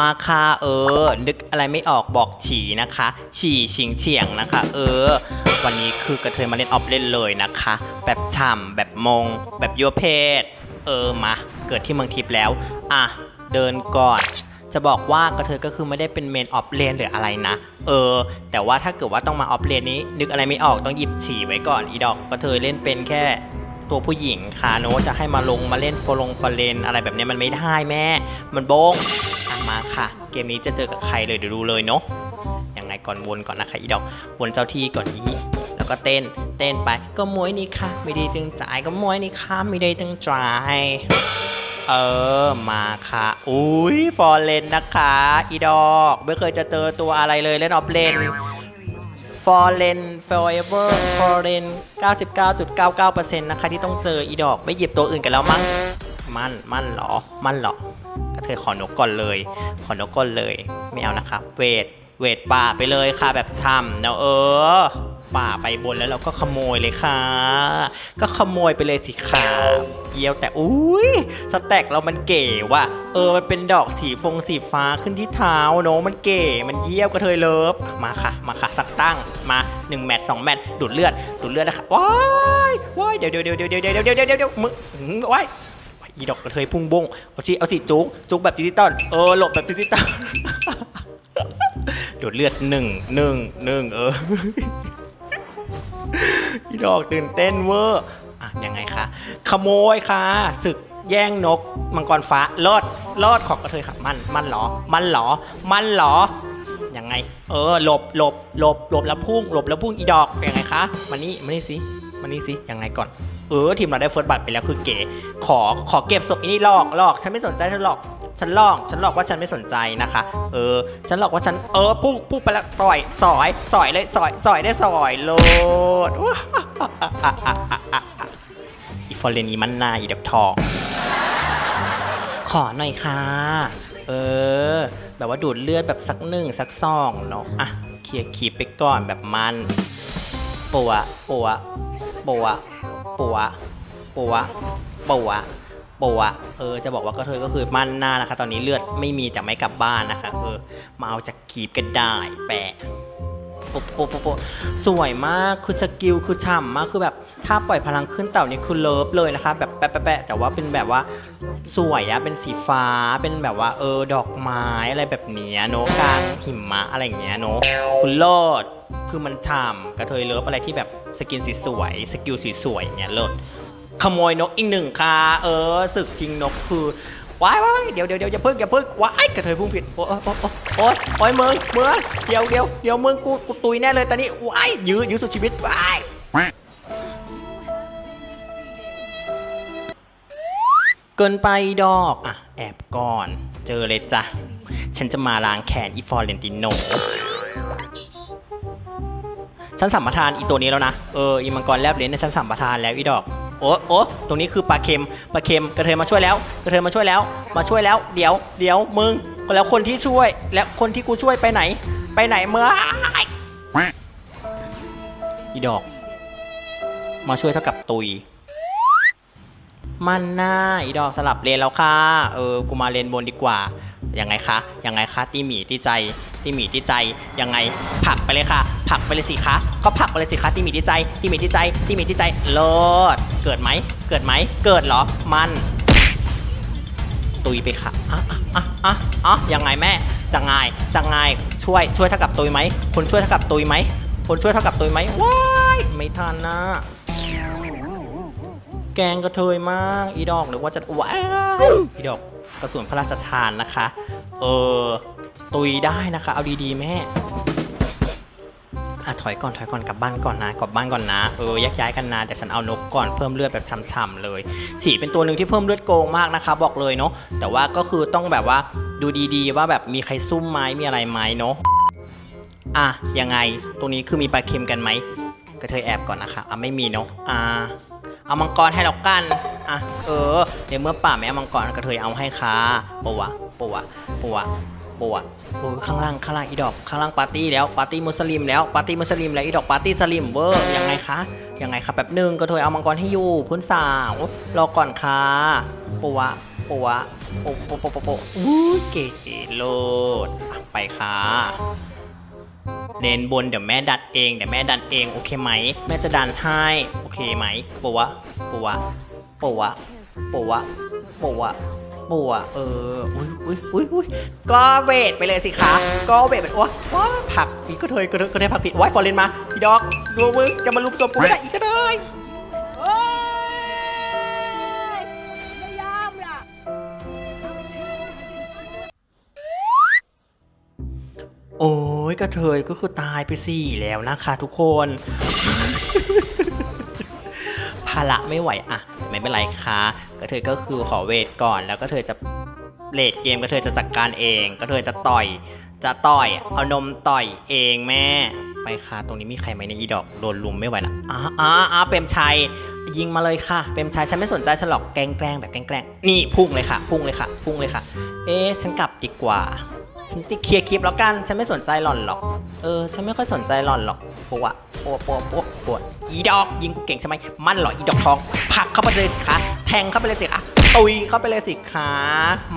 มาค่ะ เออ นึกอะไรไม่ออกบอกฉี่นะคะ ฉี่ชิงเฉียงนะคะ เออ วันนี้คือกระเทยมาเล่นออฟเล่นเลยนะคะ แบบฉ่ำแบบมง แบบยัวเพศ เออมาเกิดที่เมืองทิพย์แล้ว อะ เดินก่อนจะบอกว่ากระเทยก็คือไม่ได้เป็นเมนออฟเลนหรืออะไรนะ เออ แต่ว่าถ้าเกิดว่าต้องมาออฟเลนนี้ นึกอะไรไม่ออกต้องหยิบฉี่ไว้ก่อนอีดอกกระเทยเล่นเป็นแค่ตัวผู้หญิงค่ะโนจะให้มาลงมาเล่นโฟลงฟเลนอะไรแบบนี้มันไม่ได้แม่ มันโบง มาค่ะ เกมนี้จะเจอกับใครเลยเดี๋ยวดูเลยเนาะยังไงก่อนวนก่อนนะคะอีดอกวนเจ้าที่ก่อนนี้ แล้วก็เต้นเต้นไปก็มวยนี่ค่ะ ไม่ได้ตึงใจก็มวยนี่ค่ะไม่ได้ตึงใจเออมาค่ะ อุ้ยฟอร์เลนนะคะ อีดอกไม่เคยจะเจอตัวอะไรเลยเล่นออฟเลน Foreign Forever Foreign 99.99%นะคะที่ต้องเจออีดอกไม่หยิบตัวอื่นกันแล้วมั้งมันมันเหรอ มันเหรอ ก็เธอขอนกก่อนเลย ขอนกก่อนเลย ไม่เอานะคะเวท เวทป่าไปเลยค่ะแบบช่ำเนาะเออ ป่าไปบนแล้วเราก็ขโมยเลยค่ะ ก็ขโมยไปเลยสิค่ะเยี่ยวแต่อุ้ยสแต็กเรามันเก๋ว่ะ เออมันเป็นดอกสีฟงสีฟ้าขึ้นที่เท้าเนอะมันเก๋ มันเยี่ยวกระเทยเลิฟ มาค่ะ มาค่ะ สักตั้ง มา1แมตช์2แมตช์ดูดเลือด ดูดเลือดนะคะว้ายว้ายเดี๋ยวเดี๋ยวเดี๋ยวเดี๋ยวเดี๋ยวเดี๋ยวเดี๋ยวเดี๋ยวเดียวมึงว้าย อีดอกกระเทยพุ่งบงเอาสิเอาสิจุกจุกแบบดิจิตอลเออหลบแบบดิจิตอลดูดเลือดหนึ่งหนึ่งหนึ่งเอออีดอกตื่นเต้นเวอร์อะยังไงคะขโมยค่ะศึกแย่งนกมังกรฟ้าลอดลอดของกระเทยค่ะมันมันเหรอ มันเหรอ มันเหรอยังไง เออหลบหลบหลบหลบแล้วพุ่งหลบแล้วพุ่งอีดอกยังไงคะมานี่มานี่สิมานี่สิยังไงก่อน เออทีมเราได้เฟิร์สบัตไปแล้วคือเก๋ขอขอเก็บศพอีนี่ลอกลอกฉันไม่สนใจฉันหรอกฉันลอกฉันหลอกว่าฉันไม่สนใจนะคะ เออ ฉันหลอกว่าฉันเออพุ่งพุ่งไปแล้วต่อยสอยสอยเลยสอยสอยได้สอยโลดอีฟอร์เรนอีมันนาอีดอกทอง ขอหน่อยค่ะ เออ แบบว่าดูดเลือดแบบสักหนึ่งสักสองเนาะอะเคลียร์คีบไปก่อนแบบมันปัวปัวปัว ปัวปัวปัวปัวเออจะบอกว่าก็เธอก็คือมั่นหน้านะคะ ตอนนี้เลือดไม่มีแต่ไม่กลับบ้านนะคะเออมาเอาจากคีบกันได้แปะโป๊ะโป๊ะโป๊ะโป๊ะสวยมากคือสกิลคือฉ่ำมากคือแบบถ้าปล่อยพลังขึ้นเต่านี่คือเลิฟเลยนะคะ แบบแปะแปะแปะแต่ว่าเป็นแบบว่าสวยอะเป็นสีฟ้าเป็นแบบว่าเออดอกไม้อะไรแบบเนี้ยเนอะกลางหิมะอะไรอย่างเงี้ยเนอะคุณเลิศ คือมันฉ่ำกระเทยเลิฟอะไรที่แบบสกินสีสวยสกิลสีสวยเงี้ยเลิศขโมยนกอีกหนึ่งค่ะเออศึกชิงนกคือว้ายว้ายเดี๋ยวเดี๋ยวเดี๋ยวอย่าเพิ่งอย่าเพิ่งว้ายกระเทยพุ่งผิดโอ้โอ้โอ้โอ้โอ้ยโอ้ยมึงมึงเดี๋ยวเดี๋ยวเดี๋ยวมึงกูกูตุยแน่เลยตอนนี้ว้ายยื้อยื้อสุดชีวิตว้ายเกินไปดอกอะแอบก่อน เจอเลยจ้ะฉันจะมาล้างแขนอีฟอร์เรนติโน ฉันสัมปทานอีตัวนี้แล้วนะ เอออีมังกรแลบเลนเนี่ยฉันสัมปทานแล้วอีดอก โอ้โอ้ตรงนี้คือปลาเค็มปลาเค็มกระเทยมาช่วยแล้ว กระเทยมาช่วยแล้ว มาช่วยแล้ว เดี๋ยวเดี๋ยวมึงแล้วคนที่ช่วย แล้วคนที่กูช่วยไปไหน ไปไหนเมื่ออีดอก มาช่วยเท่ากับตุย มันหน้าอีดอกสลับเลนแล้วค่ะ เออ กูมาเลนบนดีกว่า ยังไงคะ ยังไงคะ ตีหมีตีใจ ตีหมีตีใจยังไงผักไปเลยค่ะผักไปเลยสิคะก็ผักไปเลยสิคะตีหมีตีใจตีหมีตีใจตีหมีตีใจเลิศเกิดไหมเกิดไหมเกิดเหรอมันตุยไปค่ะอะอะอะอะอะยังไงแม่จะไงจะไงช่วยช่วยเท่ากับตุยไหมคนช่วยเท่ากับตุยไหมคนช่วยเท่ากับตุยไหมว้ายไม่ทันนะแกงกระเทยมากอีดอกหรือว่าจะว้าวอีดอกกระสุนพระราชทานนะคะ เออ ตุยได้นะคะ เอาดีๆแม่อะถอยก่อนถอยก่อนกลับบ้านก่อนนะกลับบ้านก่อนนะเออแยกย้ายกันนะแต่ฉันเอานกก่อนเพิ่มเลือดแบบช่ำๆเลยฉีเป็นตัวหนึ่งที่เพิ่มเลือดโกงมากนะคะ บอกเลยเนาะแต่ว่าก็คือต้องแบบว่าดูดีๆ ว่าแบบมีใครซุ่มไหมมีอะไรไหมเนาะอะยังไงตรงนี้คือมีปลาเค็มกันไหมกระเทยแอบก่อนนะคะอะไม่มีเนาะอ่าเอามังกรให้แล้วกันอะเออเดี๋ยวเมื่อป่าไม่มังกรกระเทยเอาให้ค่ะปะวะปะวะปะวะ ปะวะโอ้ข้างล่างข้างล่างอีดอกข้างล่างปาร์ตี้แล้วปาร์ตี้มุสลิมแล้วปาร์ตี้มุสลิมแล้วอีดอกปาร์ตี้สลิมเวอร์ยังไงคะยังไงคะแบบหนึ่งกระเทยเอามังกรให้อยู่พื้นสาวรอก่อนค่ะปะวะปะวะโปะโปโปโปโปอู้เก๋โลดไปค่ะเลนบนเดี๋ยวแม่ดันเองเดี๋ยวแม่ดันเองโอเคไหม แม่จะดันให้โอเคไหมปะวะปะวะปะวะปะวะปะวะ ปะวะเอออุ้ยอุ้ยอุ้ยอุ้ยก็เวทไปเลยสิคะก็เวทไปว้าว้าผักอีกก็เทยก็เทยก็เทยผักผิดไว้ฟอร์เรนมาอีดอกดูมึงจะมาลุมศพกูไม่ได้อีกก็เลยโอ้ยไม่ยอมล่ะโอ้ยกระเทยก็คือตายไปสี่แล้วนะคะทุกคนภาระไม่ไหวอะไม่เป็นไรค่ะ กระเทยก็คือขอเวทก่อนแล้วก็เธอจะเลดเกมกระเทยจะจัดการเอง กระเทยจะต่อย จะต่อย เอานมต่อยเองแม่ ไปค่ะตรงนี้มีใครไหมในอีดอกโดนลุมไม่ไหวนะอ้าอ้าอ้าเปรมชัยยิงมาเลยค่ะ เปรมชัยฉันไม่สนใจฉันหรอกแกล้งแกล้งแบบแกล้งแกล้งนี่พุ่งเลยค่ะ พุ่งเลยค่ะ พุ่งเลยค่ะ เอ๊ฉันกลับดีกว่าฉันติเคลียร์คลิปแล้วกัน ฉันไม่สนใจหล่อนหรอก เออ ฉันไม่ค่อยสนใจหล่อนหรอกปวะปวดปวดปวปวอีดอกยิงกูเก่งใช่ไหม มันหรออีดอกทอง ผักเข้าไปเลยสิคะ แทงเข้าไปเลยสิคะตุยเข้าไปเลยสิคะ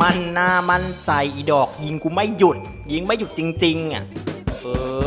มันหน้ามั่นใจอีดอก ยิงกูไม่หยุด ยิงไม่หยุดจริงๆอะเอ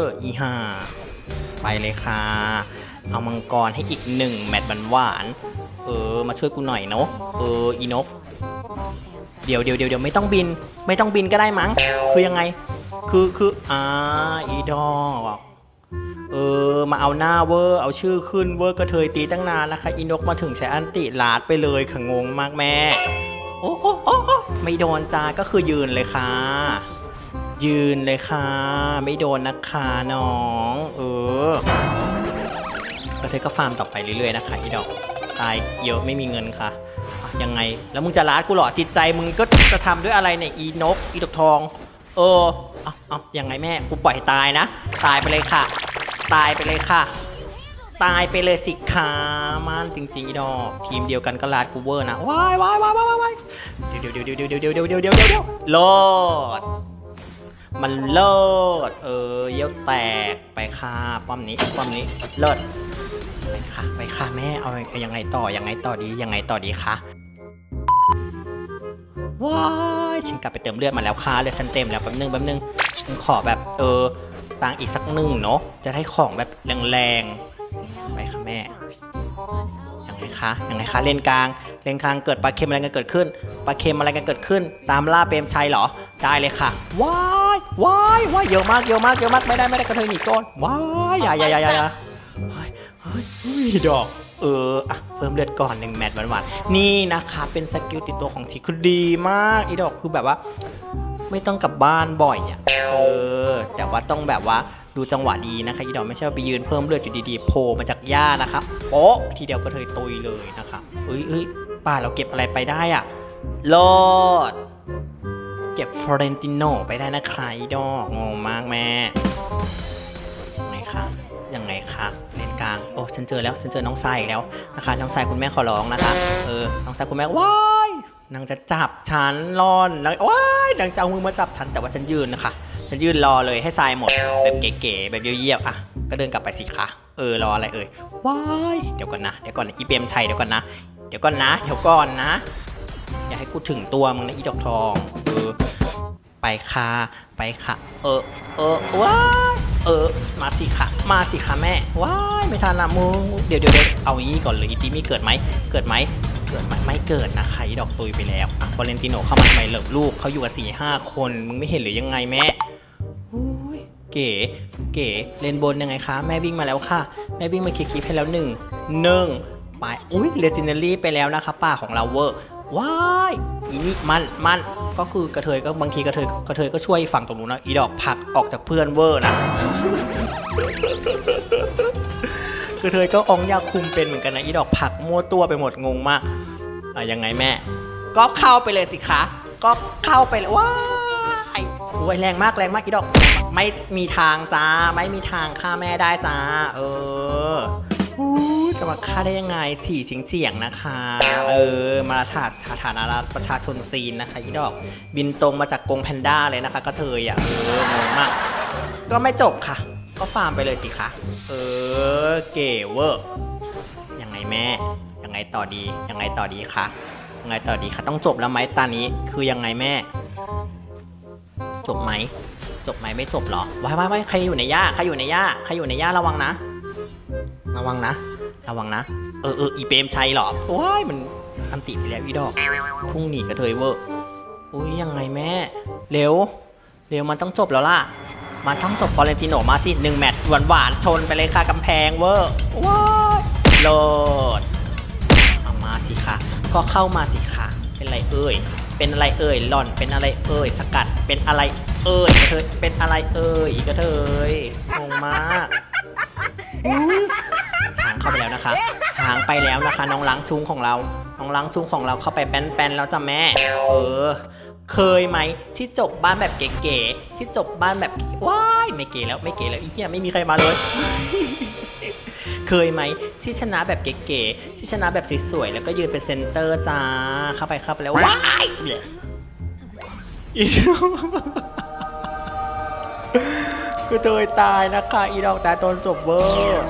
ออีห่าไปเลยค่ะ เอามังกรให้อีกหนึ่งแมตช์หวานเออ มาช่วยกูหน่อยเนาะเอออีนก เดี๋ยวเดี๋ยวเดี๋ยวเดี๋ยวไม่ต้องบิน ไม่ต้องบินก็ได้มั้ง คือยังไง คือคืออ่าอีดอก ออ มาเอาหน้าเวอร์ เอาชื่อขึ้นเวอร์กระเทยตีตั้งนานนะคะ อีนกมาถึงใช้อันติลาดไปเลยค่ะงงมากแม่ โอ้โอ้โอ้โอไม่โดนจ้าก็คือยืนเลยค่ะ ยืนเลยค่ะ ไม่โดนนะคะน้อง เออกระเทยก็ฟาร์มต่อไปเรื่อยๆนะคะอีดอกตายเยอะไม่มีเงินค่ะยังไง แล้วมึงจะลาดกูเหรอจิตใจมึงก็จะทำด้วยอะไรเนี่ยอีนก อีดอกทอง เออเอาเอายังไงแม่กูปล่อยตายนะ ตายไปเลยค่ะ ตายไปเลยค่ะ ตายไปเลยสิขามันจริงๆอีดอกทีมเดียวกันก็ลาดกูเวอร์นะว้ายว้ายว้ายว้ายว้ายเดี๋ยวเดี๋ยวเดี๋ยวเดี๋ยวเดี๋ยวเดี๋ยวเดี๋ยวเดี๋ยวเดี๋ยวเดียวโลดมันเลิศเออเยี่ยวแตกไปค่ะป้อมนี้ป้อมนี้เลิศไปค่ะไปค่ะแม่เอาเอายังไงต่อยังไงต่อดียังไงต่อดีคะว้ายฉันกลับไปเติมเลือดมาแล้วค่ะเลือดฉันเต็มแล้วแป๊บนึงแป๊บนึงฉันขอแบบเออ ตังอีกสักหนึ่งเนาะจะได้ของแบบแรงๆไปค่ะแม่ยังไงคะยังไงคะเลนกลางเลนกลางเกิดปลาเค็มอะไรกันเกิดขึ้นปลาเค็มอะไรกันเกิดขึ้น ตามล่าเปรมชัยเหรอได้เลยค่ะว้ายว้ายว้ายเยอะมากเยอะมากเยอะมากไม่ได้ไม่ได้กระเทยหนีก่อนว้ายอย่าอย่าอย่าอย่าอย่าเฮ้ยเฮ้ยดอกเอออะเพิ่มเลือดก่อนหนึ่งแมตช์หวานๆนี่นะคะ เป็นสกิลติดตัวของชีคือดีมากอีดอกคือแบบว่า ไม่ต้องกลับบ้านบ่อยอะเออ แต่ว่าต้องแบบว่าดูจังหวะดีนะคะอีดอกไม่ใช่ว่าไปยืนเพิ่มเลือดอยู่ดีๆโผล่มาจากหญ้านะคะโป๊ะทีเดียวก็เทยตุยเลยนะคะเอ้ยเอ้ยป่าเราเก็บอะไรไปได้อะโลดเก็บฟลอเรนติโนไปได้นะคะอีดอกงงมากแม่ยังไงคะยังไงคะเลนกลางโอ้ฉันเจอแล้วฉันเจอน้องทรายอีกแล้วนะคะน้องทรายคุณแม่ขอร้องนะคะ เออน้องทรายคุณแม่ว้า นางจะจับฉันร่อนนางว้ายนางจะเอามือมาจับฉันแต่ว่าฉันยืนนะคะ ฉันยืนรอเลยให้ทรายหมด แบบเก๋ๆแบบเยี่ยวๆอะก็เดินกลับไปสิคะเออรออะไรเอ่ยว้ายเดี๋ยวก่อนนะเดี๋ยวก่อนนะอีเปรมชัยเดี๋ยวก่อนนะเดี๋ยวก่อนนะเดี๋ยวก่อนนะ อย่าให้กูถึงตัวมึงนะอีดอกทองเออไปค่ะไปค่ะ เออเออว้ายเออมาสิค่ะมาสิค่ะแม่ว้ายไม่ทันละมึงเดี๋ยวเดี๋ยวเดี๋ยวเอาอย่างนี้ก่อนเลยอีตีมีเกิดไหมเกิดไหม เกิดไหมไม่เกิดนะคะอีดอกตุยไปแล้วอะฟอเรนติโนเข้ามาทำไมเหลิบลูกเขาอยู่กับสี่ห้าคน มึงไม่เห็นหรือยังไงแม่เก๋เก๋เลนบนยังไงคะ แม่วิ่งมาแล้วค่ะ แม่วิ่งมาคลิปให้แล้วหนึ่งหนึ่งไปอุ้ยเลจินารี่ไปแล้วนะคะป้าของเราเวอร์ว้ายอีนี่มันมันก็คือกระเทยก็บางทีกระเทยกระเทยก็ช่วยฝั่งตรงนู้นนะอีดอกผลักออกจากเพื่อนเวอร์นะ กระเทยก็อองยาคุมเป็นเหมือนกันนะอีดอกผักมั่วตัวไปหมดงงมากอะยังไงแม่ ก็เข้าไปเลยสิคะก็เข้าไปเลยว้ายโอ้ยแรงมากแรงมากอีดอก ไม่มีทางจ้าไม่มีทางฆ่าแม่ได้จ้า เอออู้จะมาฆ่าได้ยังไงฉี่ชิงเฉียงนะคะ เออ มาถาฐานะรัฐประชาชนจีนนะคะอีดอก บินตรงมาจากกรงแพนด้าเลยนะคะกระเทยอะเอองงมาก ก็ไม่จบค่ะ ก็ฟาร์มไปเลยสิคะเออ เก๋เวอร์ยังไงแม่ ยังไงต่อดี ยังไงต่อดีคะเอไงต่อดีคะต้องจบแล้วไหมตานี้ คือยังไงแม่ จบไหม จบไหมไม่จบเหรอว้ายว้ายว้ายใครอยู่ในหญ้าใครอยู่ในหญ้าใครอยู่ในหญ้าระวังนะ ระวังนะ ระวังนะ เออเอออีเปรมชัยเหรอโอ้ยมันอันติไปแล้วอีดอกพุ่งหนีกระเทยเวอร์อุ้ยยังไงแม่ เร็ว เร็วมันต้องจบแล้วล่ะ มันต้องจบฟอเรนติโนมาสิหนึ่งแมตช์หวานหวานๆชนไปเลยค่ะกำแพงเวอร์ว้ายโลดเอามาสิคะก็เข้ามาสิคะเป็นอะไรเอ่ยเป็นอะไรเอ่ยหล่อนเป็นอะไรเอ่ยสกัดเป็นอะไรเอ่ยกระเทยเป็นอะไรเอ่ยกระเทยงงมากช้างเข้าไปแล้วนะคะ ช้างไปแล้วนะคะ น้องล้างชุงของเรา น้องล้างชุงของเราเข้าไปแป้นๆแล้วจ้ะแม่ เออ เคยไหมที่จบบ้านแบบเก๋ๆที่จบบ้านแบบว้ายไม่เก๋แล้วไม่เก๋แล้วอีเหี้ยไม่มีใครมาเลย เคยไหมที่ชนะแบบเก๋ๆที่ชนะแบบสวยๆแล้วก็ยืนเป็นเซนเตอร์จ้าเข้าไปเข้าไปแล้วว้ายเนี่ยอีคือเตยตายนะคะอีดอกตาโดนจบเวอร์